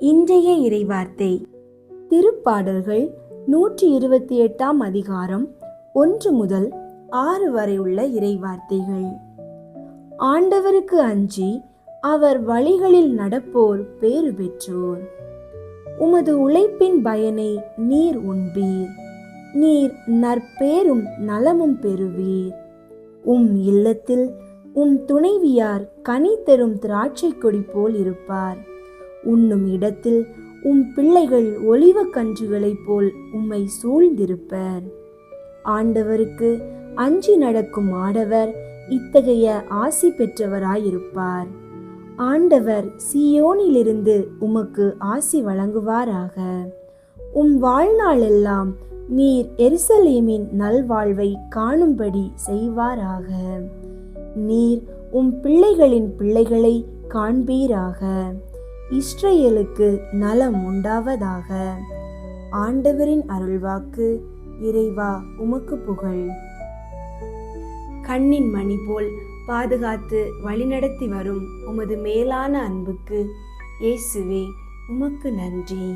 இன்றைய இறைவார்த்தை. திருப்பாடல்கள் நூற்றி இருபத்தி எட்டாம் அதிகாரம் ஒன்று முதல் ஆறு வரை உள்ள இறைவார்த்தைகள். ஆண்டவருக்கு அஞ்சி அவர் வழிகளில் நடப்போர் பேறு பெற்றோர். உமது உழைப்பின் பயனை நீர் உண்பீர். நீர் நற்பேரும் நலமும் பெறுவீர். உம் இல்லத்தில் உம் துணைவியார் கனி தரும் திராட்சை கொடி போல் இருப்பார். உண்ணும் இடத்தில் உம் பிள்ளைகள் ஒலிவ கன்றுகளைப் போல் உம்மை சூழ்ந்திருப்பர். ஆண்டவருக்கு அஞ்சி நடக்கும் ஆடவர் இத்தகைய ஆசி பெற்றவராயிருப்பார். ஆண்டவர் சியோனிலிருந்து உமக்கு ஆசி வழங்குவாராக. உம் வாழ்நாளெல்லாம் நீர் எருசலேமின் நல்வாழ்வை காணும்படி செய்வாராக. நீர் உம் பிள்ளைகளின் பிள்ளைகளை காண்பீராக. இஸ்ரேலுக்கு நலம் உண்டாவதாக. ஆண்டவரின் அருள்வாக்கு இறைவா உமக்கு புகழ். கண்ணின் மணி போல் பாதுகாத்து வழிநடத்தி வரும் உமது மேலான அன்புக்கு இயேசுவே உமக்கு நன்றி.